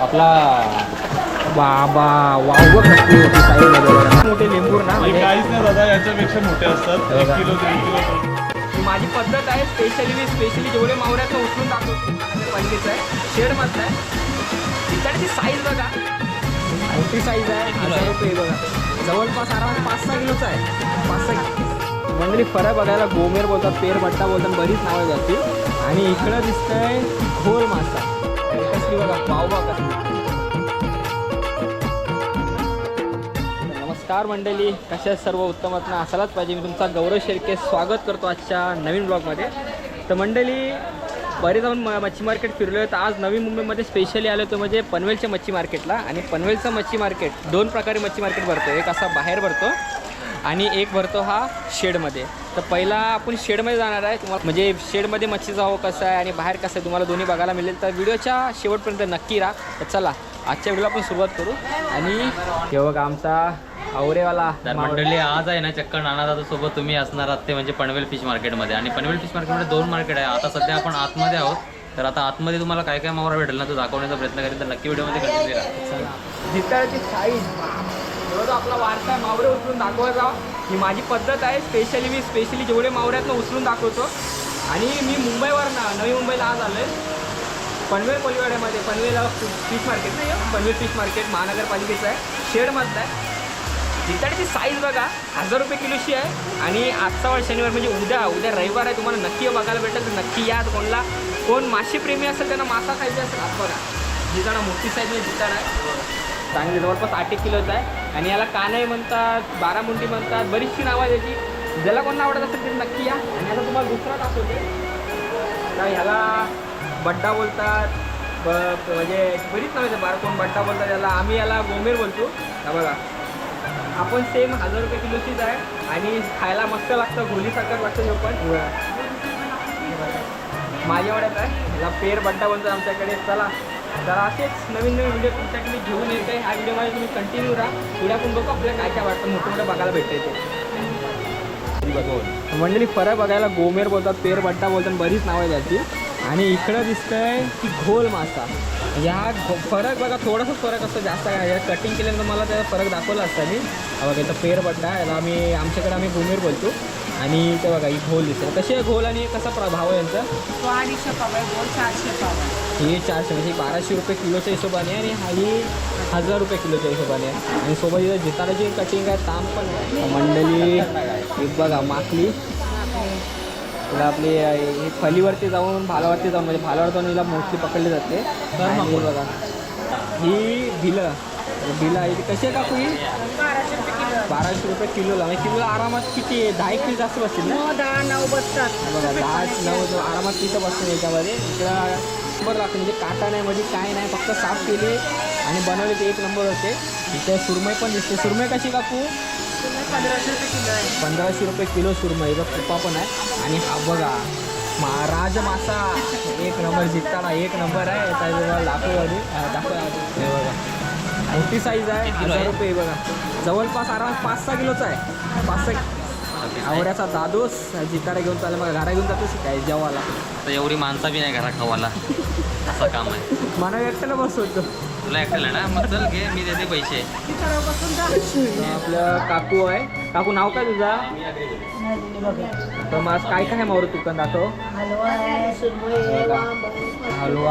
आपला बाबा वाव बघ कसली होती मोठे लिंबूर ना. म्हणजे काहीच नाही दादा याच्यापेक्षा मोठे असतात. हे एक. किलो दीड किलो. माझी पद्धत आहे स्पेशली मी स्पेशली जेवढे मावऱ्यात उचलून दाखवतो. पंचवीस आहे. शेड मधला आहे. तिकडची साईज बघा. मोठी साईज आहे. हजार रुपये बघा. जवळपास आरामात पाच सहा किलोचा आहे. पाच सहा मंडळी फरक बघायला गोमेर बोलतात पेर बट्टा बोलतात बरीच नावं जातील आणि इकडं दिसतंय घोल मासा. कसली बघा पाव बघा नमस्कार मंडळी कशा सर्व उत्तमातनं? असायलाच पाहिजे. मी तुमचा गौरव शेळके स्वागत करतो आजच्या नवीन ब्लॉगमध्ये. तर मंडळी बरेच जाऊन म मच्छी मार्केट फिरलो आहे तर आज नवी मुंबईमध्ये स्पेशली आलो होतो म्हणजे पनवेलच्या मच्छी मार्केटला. आणि पनवेलचं मच्छी मार्केट दोन प्रकारे मच्छी मार्केट भरतो. एक असा बाहेर भरतो आणि एक भरतो हा शेडमध्ये. तर पहिला आपण शेडमध्ये जाणार आहे. तुम्हाला म्हणजे शेडमध्ये मच्छीचा हो कसा आहे आणि बाहेर कसं आहे तुम्हाला दोन्ही बघायला मिळेल. तर व्हिडिओच्या शेवटपर्यंत नक्की राहा. तर चला आजच्या व्हिडिओला आपण सुरुवात करू. आणि हे बघा आमचा आवरेवाला तर मंडळी आज आहे ना चक्कर नाना दादा सोबत तुम्ही असणार आहात ते म्हणजे पनवेल फिश मार्केटमध्ये. आणि पनवेल फिश मार्केटमध्ये दोन मार्केट आहे. आता सध्या आपण आतमध्ये आहोत. तर आता आतमध्ये तुम्हाला काय काय मावरा भेटेल ना तो दाखवण्याचा प्रयत्न करेल तर नक्की व्हिडिओमध्ये कंटिन्यू करा. साईज आपला वारसा मावरे उचलून दाखवायचा. ही माझी पद्धत आहे. स्पेशली मी स्पेशली जेवढे मावऱ्यातनं उचलून दाखवतो. आणि मी मुंबईवर ना नवी मुंबईला आज आलो आहे पनवेल कोलिवाड्यामध्ये पनवेल फिश मार्केट नाही हं, पनवेल फिश मार्केट महानगरपालिकेचं आहे. शेडमधलं आहे. जिताची साईज बघा. हजार रुपये किलोशी आहे. आणि आजचा वेळ शनिवार म्हणजे उद्या उद्या रविवार आहे. तुम्हाला नक्की बघायला भेटेल. तर नक्की या कोणला कोण मासेप्रेमी असेल त्यांना मासा खायचा असेल आज बघा. जिताडा मोठी साईज म्हणजे जिताडा आहे. चांगली जवळपास आठ एक किलोचा आहे. आणि याला कानाई म्हणतात बारा मुंडी म्हणतात बरीचशी नावं आहे त्याची ज्याला कोणाला आवडत असेल ते नक्की या. आणि आता तुम्हाला दुसरा दाखवते तर ह्याला बड्डा बोलतात. ब म्हणजे बरीच नाव आहेत बारा कोण बड्डा बोलतात याला. आम्ही याला गोमेर बोलतो. हा बघा. आपण सेम हजार रुपये किलोचीच आहे. आणि खायला मस्त लागतं घोलीसारखं लागतं हे पण. माझ्या वाड्यात आहे. ह्याला पेर बड्डा बोलतात आमच्याकडे. चला. तर असेच नवीन नवीन व्हिडिओ तुमच्याकडे घेऊन येते ह्या व्हिडिओमध्ये तुम्ही कंटिन्यू राहा. व्हिडिओ पण बघू आपल्याला काय काय वाटतं. मोठं मोठं बघायला भेटते ते. मंडळी फरक बघायला गोमेर बोलतात पेरबट्टा बोलतात बरीच नावं आहे त्याची आणि इकडं दिसतंय की घोल मासा. या फरक बघा थोडासा फरक असतो जास्त काय या कटिंग केल्यानंतर मला त्याचा फरक दाखवला असता मी. बघा इथं पेरबट्टा याला आम्ही आमच्याकडे आम्ही गोमेर बोलतो. आणि ते बघा ही घोल दिसते. कशी आहे घोल आणि कसा प्र- भाव आहे यांचा? तो अडीचशे पाव आहे गोल चारशे पाव आहे. हे चारशे म्हणजे बाराशे रुपये किलोच्या हिशोबाने आणि हा ही हजार रुपये किलोच्या हिशोबाने आहे. आणि सोबत इथं जिताराची कटिंग आहे ताम पण आहे. मंडळी ही बघा माकली. तिला आपली ही फलीवरती जाऊन भालावरती जाऊन म्हणजे भालावर जाऊन हिला मोस्टली पकडली जाते. आणि हे बघा ही भिलं. भिलं आहे. ती आहे काकू ही बाराशे रुपये किलो आहे. बाराशे रुपये किलोला म्हणजे किलोला आरामात किती आहे? दहा एक किलो जास्त बसतील ना? नऊ दहा नऊ बसतात. हा बघा दहा नऊ आरामात तिथं बसतो याच्यामध्ये. इकडं नंबर लागतो म्हणजे काटा नाही म्हणजे काय नाही फक्त साफ केले आणि बनवले ते एक नंबर होते. इथे सुरमई पण दिसते. सुरमई कशी तुम्ही पंधराशे रुपये किलो आहे. पंधराशे रुपये किलो सुरमई. बघ कुपा पण आहे. आणि हा बघा महाराज मासा एक नंबर जिंकताना एक नंबर आहे. त्याच्याजवळ दाखव दाखव. हे बघा. मोठी साईज आहे हजार रुपये बघा. जवळपास आरामात पाच सहा किलोचा आहे. पाच सहा आवड्याचा दादोस जिताडा घेऊन चालला. मग घरा घेऊन जातो काय जेवायला. तर एवढी माणसं बी नाही घरा खावाला. असं काम आहे. मला एकट्याला बसवतो तुला एकट्याला ना? मग चल घे मी देते पैसे. आपलं काकू आहे. काकू नाव काय तुझा? तर मग आज काय काय आहे मावर दुकान दाखव हलवा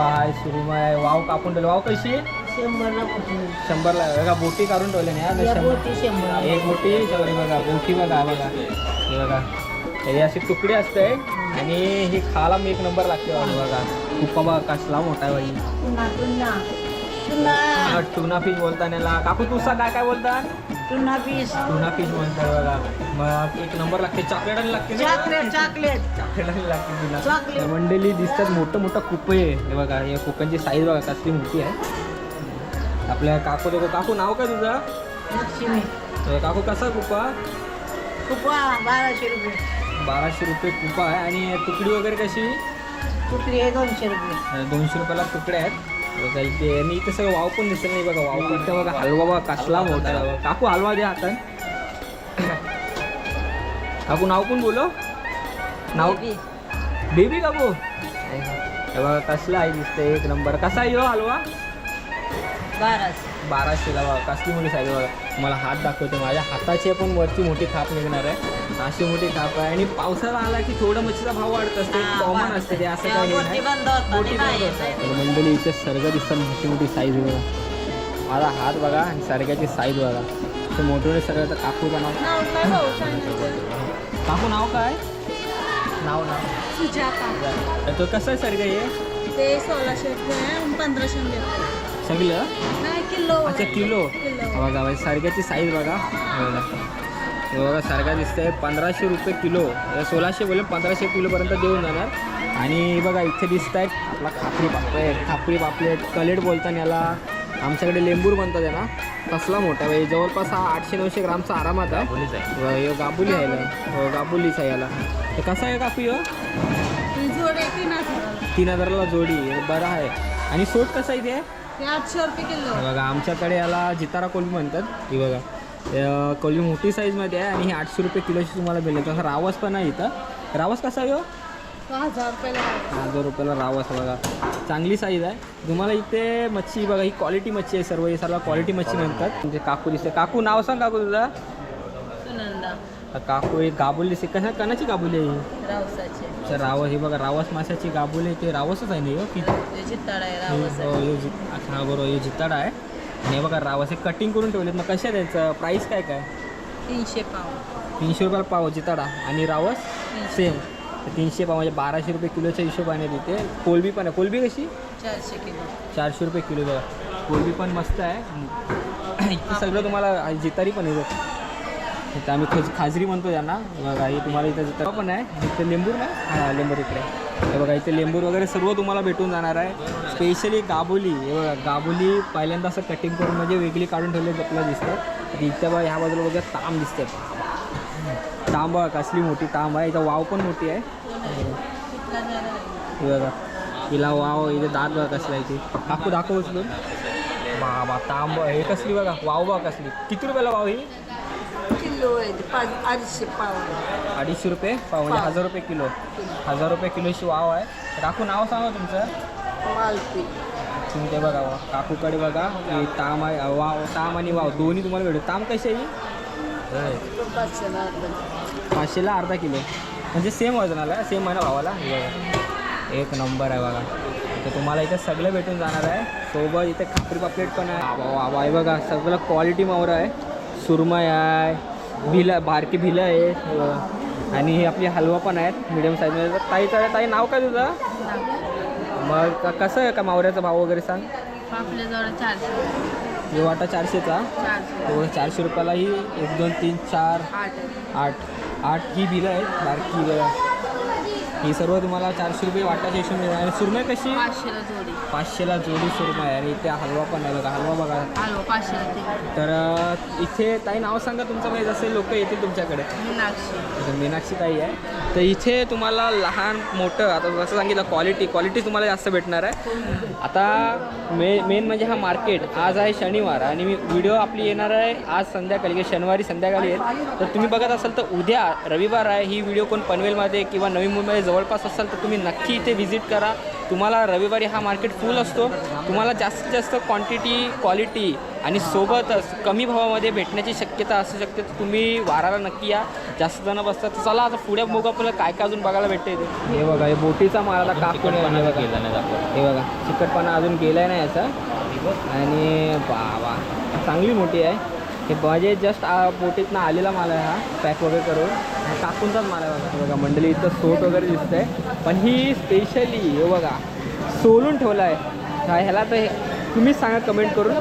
आहे सुरमई आहे. वाव कापून ठेवले. वाव कशी? शंभरला शंभरला. आहे. बघा बोटी काढून ठेवले ना या शंभर. बोटी शंभर एक बोटी. बघा बोटी बघा बघा. हे बघा. हे अशी तुकडे असते आणि ही खाला मी एक नंबर लागते बघा. खूप बघा कसला मोठा आहे बाई. टुना फिश बोलता याला काकू तुसा काय काय बोलता? टुना पीस टुना फिश म्हणतात बघा. मग एक नंबर लागते. चॉकलेट आणि लागते? चॉकलेट चॉकलेट चॉकलेट आणि लागते तुला. मंडळी दिसतात मोठं मोठं कुपे. हे बघा या कुपांची साईज बघा कसली मोठी आहे. आपल्या काकू देखो काकू नाव काय तुझं? लक्ष्मी. तर काकू कसा कुपा? कुपा बाराशे रुपये. बाराशे रुपये कुपा आहे. आणि तुकडी वगैरे कशी? कुत्री आहे दोनशे रुपये. दोनशे रुपयाला तुकडे आहेत. बघा इथे आणि इथे सगळं वाव पण दिसत नाही बघा. वाव पण. बघा हलवा बघा कसला मोठा. काकू हलवा द्या हातात काकू नाव पण बोलो नाव बेबी. काकू? बघा कसला आहे दिसते एक नंबर. कसा आहे हो हलवा? बाराशे बाराशेला बघा कसली मोठी साईज बघा. मला हात दाखवते माझ्या. हाताची पण वरती मोठी खाप निघणार आहे. अशी मोठी खाप आहे. आणि पावसाळा आला की थोडं मच्छीचा भाव वाढत असते. हा, कॉमन वाढत असते ते. असं तेव्हा काही नाही बंद मोठी बंद. तर मंडळी इथे सर्ग दिसतात मोठी मोठी साईज बघा. माझा हात बघा आणि सर्गाची साईज बघा. ते मोठे मोठे सर्ग तर काकू का नाव? काकू नाव काय? नाव नाव. सुजाता. तो कसं आहे सर्ग हे? ते सोळाशे रुपये आहे पंधराशे देतो सगळं नाही किलो अच्छा किलो. बघा बघा सारख्याची साईज बघा. हे बघा. सारखा दिसतंय. पंधराशे रुपये किलो. सोळाशे बोले पंधराशे किलोपर्यंत देऊन जाणार. आणि बघा इथे दिसत आहेत आपला खापरी पापलेट खापरी पापलेट कलेट बोलतात याला. आमच्याकडे लेंबूर म्हणतात याला. कसला मोठा आहे जवळपास हा आठशे नऊशे ग्रामचा आरामात आहे. गाबुली आहे याला. हो गाबुलीच आहे याला. हे कसा आहे कापू ही तीन हजाराला. तीन हजाराला जोडी. बरं आहे. आणि सोट कसं आहे ते? आठशे रुपये किलो. बघा आमच्याकडे याला जितारा कोलबी म्हणतात. ही बघा. अं, कोलबी मोठी साईजमध्ये आहे आणि ही आठशे रुपये किलोची तुम्हाला मिळेल तसं रावस पण आहे इथं. रावस कसा आहे हो? हजार रुपयाला. हजार रुपयाला रावस बघा. चांगली साईज आहे. तुम्हाला इथे मच्छी बघा ही क्वालिटी मच्छी आहे सर्व. हे सर्व क्वालिटी मच्छी म्हणतात. म्हणजे काकू दिसते काकू नाव सांग काकू तुझा. सुनंदा. काकू एक गाबुली दिसते कशा कणाची गाबुली आहे अच्छा, रावस हे बघा रावस माशाची गाबुली आहे ते रावसच आहे ना हो की बरोबर हे जिताडा आहे. आणि हे बघा रावस हे कटिंग करून ठेवलेत मग कशा द्यायचं प्राईस काय काय? तीनशे पाव. तीनशे रुपयाला पाव जिताडा आणि रावस? सेम तर तीनशे पाव म्हणजे बाराशे रुपये किलोच्या हिशोबाने तिथे. कोलबी पण आहे. कोलबी कशी? चारशे किलो. चारशे रुपये किलो बघा. कोलबी पण मस्त आहे. इथे सगळं तुम्हाला जितारी पण आहे बघ. इथं आम्ही खज खाजरी म्हणतो त्यांना बघा तुम्हाला इथं जितारा पण आहे इथं लिंबूर नाही? हां लिंबूर इकडे. हे बघा इथे लिंबूर वगैरे सर्व तुम्हाला भेटून जाणार आहे. स्पेशली गाबोली. हे बघा गाबोली पहिल्यांदा असं कटिंग करून म्हणजे वेगळी काढून ठेवली आपल्याला दिसतं. इथं बघा ह्या बाजूला बघा ताम दिसते. तांब बघा कसली मोठी तांब आहे. इथं वाव पण मोठी आहे. हे बघा हिला वाव इथे दात बघा कसला इथे ते. दाखव उचलून. बाबा तांब हे कसली बघा वाव बघा कसली. किती रुपयाला वाव ही? किलो आहे ते पाच अडीचशे पाव. अडीचशे रुपये पाव म्हणजे हजार रुपये किलो. हजार रुपये किलोची वाव आहे. काकू नाव सांगा तुमचं. मालती. तुम्ही ते बघा वा. काकूकडे बघा हे ताम आहे वाव ताम आणि वाव. दोन्ही तुम्हाला भेटू. ताम कशी आहे ही? पाचशेला अर्धा. किलो. म्हणजे सेम वजनाला सेम आहे ना भावाला? हे बघा एक नंबर आहे बघा. तर तुम्हाला इथे सगळं भेटून जाणार आहे. सोबत इथे खापरी पापलेट पण आहे. वा वा वा हे बघा सगळं क्वालिटी मावरं आहे. सुरमई आहे भिलं बारकी भिलं आहे हे. आणि ही आपली हलवा पण आहेत मिडियम साईजमध्ये तर ताईचं ताई नाव काय तुझं? मग कसं आहे का मावऱ्याचा भाव वगैरे सांग? हे वाटा चारशेचा? चारशे. तो चारशे रुपयाला ही एक दोन तीन चार आठ आठ. ही बिलं आहेत बारकी ही सर्व तुम्हाला चारशे रुपये वाटाच्या हिशोब मिळणार आणि सुरमई कशी? पाचशेला जोडी. पाचशेला जोडी सुरमई आहे. आणि इथे हलवा पण आहे बघा. हलवा बघा. हलवा पाचशेला ते. तर अं, इथे ताई नाव सांगा तुमचं. म्हणजे जसे लोक येतील तुमच्याकडे. मीनाक्षी. तर मीनाक्षी ताई आहे. तर इथे तुम्हाला लहान मोठं आता जसं सांगितलं क्वालिटी क्वालिटी तुम्हाला जास्त भेटणार आहे. आता मे मेन म्हणजे हा मार्केट आज आहे शनिवार आणि मी व्हिडिओ आपली येणार आहे आज संध्याकाळी किंवा शनिवारी संध्याकाळी आहेत तर तुम्ही बघत असाल तर उद्या रविवार आहे. ही व्हिडिओ कोण पनवेलमध्ये किंवा नवी मुंबईमध्ये जवळपास असाल तर तुम्ही नक्की इथे व्हिजिट करा. तुम्हाला रविवारी हा मार्केट फुल असतो. तुम्हाला जास्तीत जास्त क्वांटिटी क्वालिटी आणि सोबतच कमी भावामध्ये भेटण्याची शक्यता असू शकते. तर तुम्ही वाराला नक्की या. जास्त जण बसतात. तर चला आता पुढे बघू आपल्याला काय काय अजून बघायला भेटते इथे. हे बघा हे बोटीचा माल आता बघा. केलं नाही हे बघा चिकटपणा अजून गेलाय नाही याचा. आणि बाबा चांगली मोठी आहे. हे म्हणजे जस्ट बोटीतनं आलेला माल आहे हा. पॅक वगैरे करून. काकूंचाच माल आहे बघा मंडळी इथं सोट वगैरे दिसतंय. पण ही स्पेशली हे बघा सोलून ठेवला आहे ह्याला तर तुम्हीच सांगा कमेंट करून.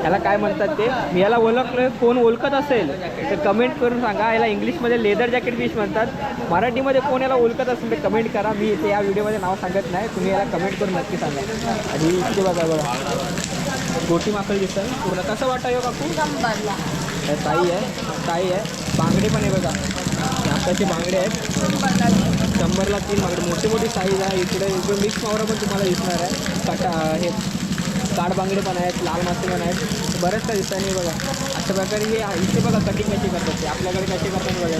ह्याला काय म्हणतात ते? मी याला ओळखलं कोण ओळखत असेल तर कमेंट करून सांगा. ह्याला इंग्लिशमध्ये लेदर जॅकेट फिश म्हणतात. मराठीमध्ये कोण याला ओळखत असेल तर कमेंट करा. मी इथे या व्हिडिओमध्ये नाव सांगत नाही. तुम्ही याला कमेंट करून नक्की सांगा. आणि इथे बघा बघा. गोटी माकड दिसतं पूर्ण कसं वाटाय काकू? ताई आहे. ताई आहे. बांगडे पण आहे बघा. आताचे बांगडे आहेत शंभरला तीन बांगडे मोठी मोठी साईज आहे. इकडे इकडे मिक्स मावरा पण तुम्हाला दिसणार आहे. कटा हे काड बांगडे पण आहेत. लाल मासे पण आहेत. बरेच काही दिसतानी बघा. अशा प्रकारे हे इथे बघा कटिंग कशी करतात ते. आपल्याकडे कशी करतात बघा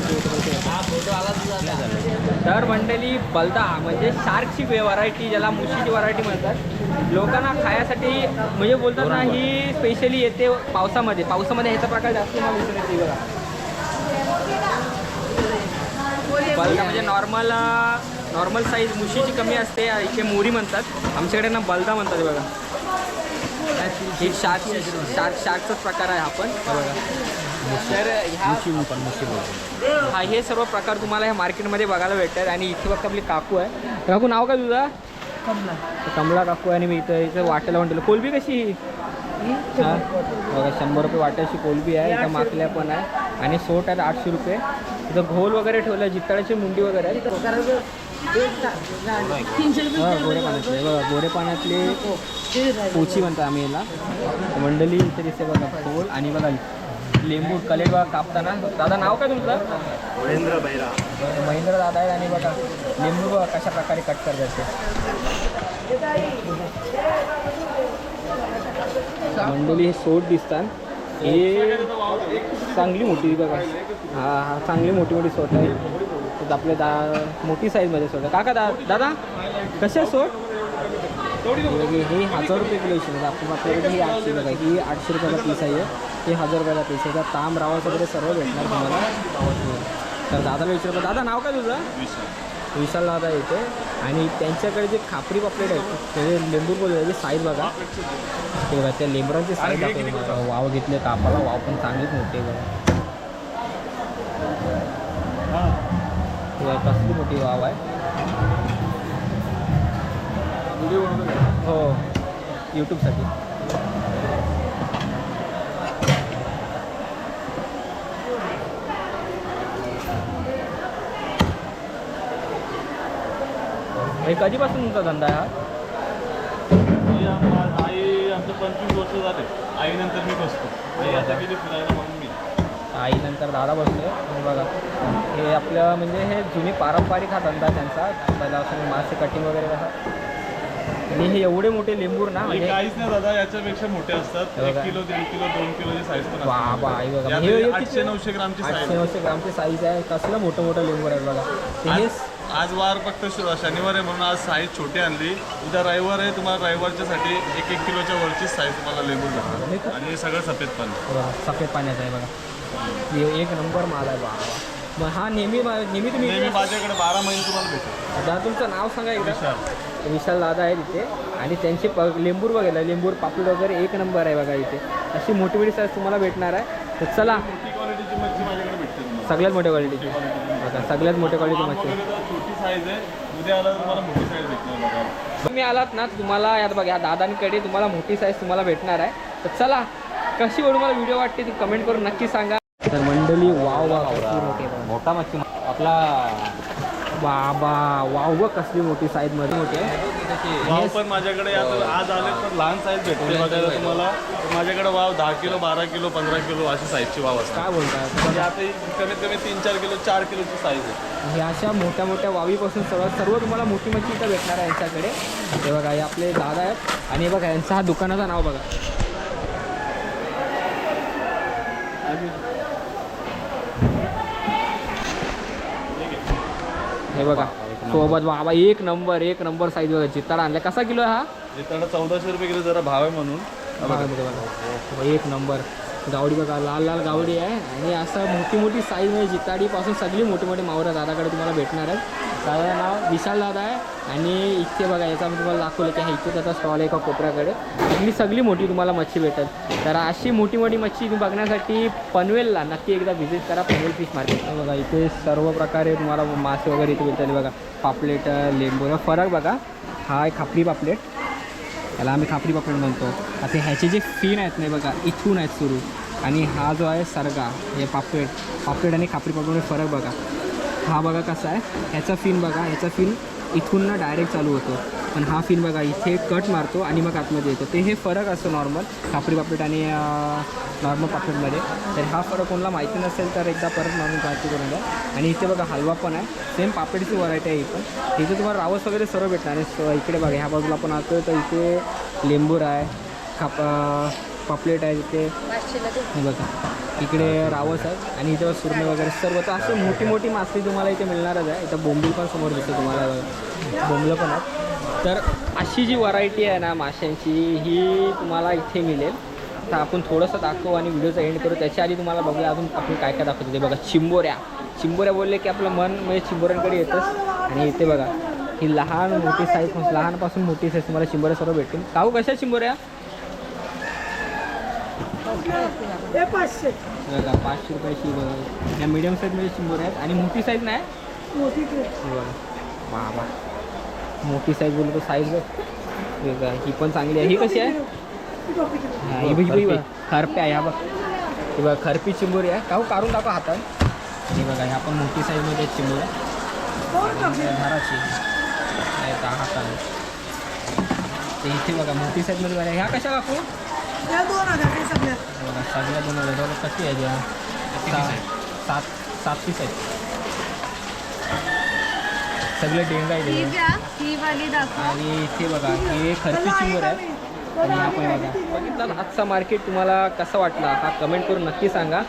तर मंडळी बलदा म्हणजे शार्कची व्हरायटी ज्याला मुशीची व्हरायटी म्हणतात. लोकांना खाण्यासाठी म्हणजे बोलतात ना ही स्पेशली येते पावसामध्ये. पावसामध्ये ह्याचा प्रकार जास्त मला दिसून येते बघा. बलदा म्हणजे नॉर्मल नॉर्मल साईज मुशीची कमी असते. इथे मोरी म्हणतात. आमच्याकडे ना बलदा म्हणतात बघा. हे शार्क शार्क शार्कचाच प्रकार आहे आपण हे बघा. तर ह्या हा हे सर्व प्रकार तुम्हाला ह्या मार्केटमध्ये बघायला भेटतात. आणि इथे फक्त आपली काकू आहे. काकू नाव काय तुझा? कमला. कमला काकू आहे आणि मी इथं इथं वाटायला म्हणतो कोलबी कशी बघा शंभर रुपये वाट्याची कोलबी आहे. इथं माकल्या पण आहे. आणि सोट आहेत आठशे रुपये. इथं घोल वगैरे ठेवलं जित्ताळ्याची मुंडी वगैरे आहे हा, गोरे पाण्यातले. हे बघा गोरे पाण्यातले पोची म्हणतो आम्ही याला. मंडली इथे दिसते बघा खोल. आणि बघा लिंबू कलेट बघा कापताना. दादा नाव काय तुमचं? महेंद्र बैरा. महेंद्र दादा आहे आणि बघा लिंबू बघा कशा प्रकारे कट करतात ते. मंडोली हे सोट दिसतात. हे चांगली मोठी बघा. हां हां चांगली मोठी मोठी सोट आहे. तर आपले दा मोठी साईजमध्ये सोट आहे. काका दा दादा कशा सोट हे हे हजार रुपये किलोची म्हणजे आपण आपल्याकडे ही आठशे रुपये ही आठशे रुपयाला पीस आहे. हे हजार रुपयाला पीस आहे. तर ताम रावा वगैरे सर्व भेटणार तुम्हाला. तर दादाला विचारलं दादा नाव काय तुझं? विशाल दादा येते. आणि त्यांच्याकडे जे खापरी पापलेट आहेत त्याचे लिंबू बोलले त्याची साईज बघा. ते बघा त्या लेंबरांची साईज दाखवली. वाव घेतले कापाला वाव पण चांगलीच मोठी बघा, कसली मोठी वाव आहे. हो. यूट्यूबसाठी हे कधीपासून तुमचा धंदा आहे हा? आई आम- आई आमचं पंचवीस वर्ष झाले. आईनंतर मी बसतो. आई आता गेली फिरायला म्हणून मी. आईनंतर दादा बसतोय. आणि बघा हे आपलं म्हणजे हे जुनी पारंपरिक हा धंदा आहे त्यांचा. पहिला असं मासे कटिंग वगैरे कसा आणि हे एवढे मोठे लिंबूर ना हे म्हणजे काहीच नाही दादा याच्यापेक्षा मोठे असतात. हे एक बघा. किलो दीड किलो दोन किलोची साईज पण वा बा आई बघा. हे- आठशे नऊशे ग्रामची आठशे साईज नऊशे ग्रामची साईज आहे. कसलं मोठं मोठं लिंबूर आहे बघा. ते हे आज वार फक्त शनिवार आहे म्हणून आज साईज छोटी आणली. उद्या रविवार आहे तुम्हाला रविवारच्यासाठी एक एक किलोच्या वरची साईज तुम्हाला लेबूर भेटणार. आणि हे सगळं सफेद पण. सफेद पाण्याचा आहे बघा. एक नंबर माल आहे बा. मग हा नेहमी नेहमी तुम्ही नेहमी माझ्याकडे बारा महिने तुम्हाला भेटेल. दादा तुमचं नाव सांगा एकदा. विशाल. विशाल दादा आहे तिथे. आणि त्यांचे प लिंबूर बघायला लिंबूर पापड वगैरे एक नंबर आहे बघा इथे. अशी मोठी मोठी साईज तुम्हाला भेटणार आहे. तर चला. क्वालिटीची मच्छी माझ्याकडे भेटते तुम्हाला. सगळ्यात मोठ्या क्वालिटीची बघा सगळ्यात मोठ्या क्वालिटी मच्छी वगैरे तर छोटी साईज आहे. उद्या आला तर तुम्हाला मोठी साईज भेटणार बघा. तुम्ही आलात ना तुम्हाला यात बघा या दादांकडे तुम्हाला मोठी साईज तुम्हाला भेटणार आहे. तर चला कशी एवढी मला व्हिडिओ वाटते ती कमेंट करून नक्की सांगा. तर मंडळी वाव वाव मोठा मच्छी आपला बाबा वाव व कसली मोठी साईजमध्ये. मोठी आहे. वाव पण माझ्याकडे आता आज आले तर लहान साईज भेटते बघायला तुम्हाला. माझ्याकडे वाव दहा किलो बारा किलो पंधरा किलो अशी साईजची वाव असते. काय बोलताय म्हणजे आता ही कमीत कमी तीन चार किलो चार किलोची साईज आहे. अशा मोठ्या मोठ्या वावीपासून सर्व सर्व तुम्हाला मोठी मच्छी इथं भेटणार आहे यांच्याकडे. हे बघा हे आपले दादा आहेत. आणि हे बघा यांचं हा दुकानाचं नाव बघा. हे बघा. सोबत बाबा एक नंबर एक नंबर साईज बघा चित्ताडा आणला. कसा किलो आहे हा? हे त्याला चौदाशे रुपये किलो जरा भाव आहे म्हणून. बघा. बघा. एक नंबर. गावडी बघा लाल लाल गावडी आहे. आणि असं मोठी मोठी साईज म्हणजे जिताडीपासून सगळी मोठी मोठी मावरं दादाकडे तुम्हाला भेटणार आहेत. दादा नाव विशाल दादा आहे. आणि इथे बघा याचा मी तुम्हाला दाखवलं की हा इथे त्याचा स्टॉल आहे एका कोपऱ्याकडे. इथली सगळी मोठी तुम्हाला मच्छी भेटेल. तर अशी मोठी मोठी मच्छी तुम्ही बघण्यासाठी पनवेलला नक्की एकदा व्हिजिट करा पनवेल फिश मार्केट बघा इथे सर्व प्रकारे तुम्हाला मासे वगैरे इथे भेटतात. बघा पापलेट लिंबू फरक बघा. हा आहे खापरी पापलेट. त्याला आम्ही खापरी पापलेट म्हणतो. आता ह्याचे जे फिन आहेत नाही बघा इथून आहेत सुरू. आणि हा जो आहे सरगा हे पापलेट. पापलेट आणि खापरी पापलेट फरक बघा. हा बघा कसा आहे. ह्याचा फिन बघा ह्याचा फिन इथून ना डायरेक्ट चालू होतो. पण हा फिन बघा इथे कट मारतो आणि मग आतमध्ये येतो. ते हे फरक असतो नॉर्मल खापरी पापलेट आणि नॉर्मल पापलेटमध्ये तर हा फरक कोणाला माहिती नसेल तर एकदा परत नॉर्मल माहिती करून द्या आणि इथे बघा हलवा पण आहे. सेम पापडची व्हरायटी आहे इथं पण. इथे तुम्हाला रावस वगैरे सर्व भेटणार आहे. इकडे बघा ह्या बाजूला पण आतो तर इथे लिंबूर आहे खाप पापलेट आहे तिथे ते हे बघा. इकडे रावस आहे आणि इथं सुरमे वगैरे सर्व. तर असे मोठी मोठी मासळी तुम्हाला इथे मिळणारच आहे. इथं बोंबील पण समोर दिसतं तुम्हाला. बोंबलं पण आहेत. तर अशी जी व्हरायटी आहे ना माशांची ही तुम्हाला इथे मिळेल. तर आपण थोडंसं दाखवू आणि व्हिडिओचा एंड करू. त्याच्या आधी तुम्हाला बघूया अजून आपण काय काय दाखवतो. ते बघा चिंबोऱ्या. चिंबोऱ्या बोलले की आपलं मन म्हणजे चिंबोऱ्यांकडे येतंच. आणि इथे बघा ही लहान मोठी साईज लहानपासून मोठी साईज तुम्हाला चिंबोऱ्या सर्व भेटतील. काहू कशा चिंबोऱ्या? पाचशे. बघा पाचशे. रुपयाची बघा या मीडियम साईजमध्ये चिंबोऱ्या आहेत. आणि मोठी साईज नाही? मोठी बघा वा वा. मोठी साईज बोलतो साईज बघ. हे पण चांगली आहे. ही कशी आहे? हा, ही बघ ही बघ खरप्या ह्या बघ. ही बघा खरपी चिंबोरी आहे. काहू काढून टाका हातात. आणि बघा ह्या पण मोठी साईजमध्ये चिंबोऱ्या घराची. नाही का हाताने. ते इथे बघा मोठी साईजमध्ये बघा. ह्या कशा काकू? या दोन हजार ते सगळ्या. सगळ्या बनवल्या बघा कशी आहे सा- सात सात पीस आहेत. सगळे डेंगा आहे ही. द्या ही वाली दाखवा. आणि इथे बघा हे खर्ची चिंबर आहे? आणि हा पण बघा. बघितलं आजचा मार्केट तुम्हाला कसा वाटला? हा कमेंट करून नक्की सांगा.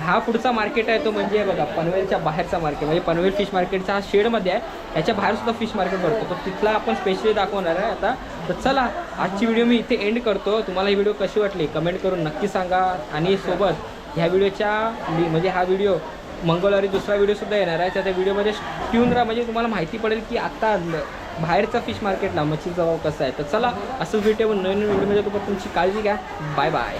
हा पुढचा मार्केट आहे तो म्हणजे बघा पनवेलच्या बाहेरचा मार्केट म्हणजे पनवेल फिश मार्केटचा हा शेडमध्ये आहे. याच्या बाहेर सुद्धा फिश मार्केट भरतो. तर तिथला आपण स्पेशली दाखवणार आहे. आता तर चला आजची व्हिडिओ मी इथे एंड करतो. तुम्हाला ही व्हिडिओ कशी वाटली? कमेंट करून नक्की सांगा. आणि सोबत ह्या व्हिडिओच्या म्हणजे हा व्हिडिओ मंगळवारी दुसरा व्हिडिओसुद्धा येणार आहे. त्या त्या व्हिडिओमध्ये ट्यून राहा. म्हणजे तुम्हाला माहिती पडेल की आत्ता बाहेरचा फिश मार्केटला मच्छीचा भाव कसा आहे. तर चला असंच व्हिडिओ नवीन व्हिडिओमध्ये तोपर्यंत तुमची काळजी घ्या. Bye bye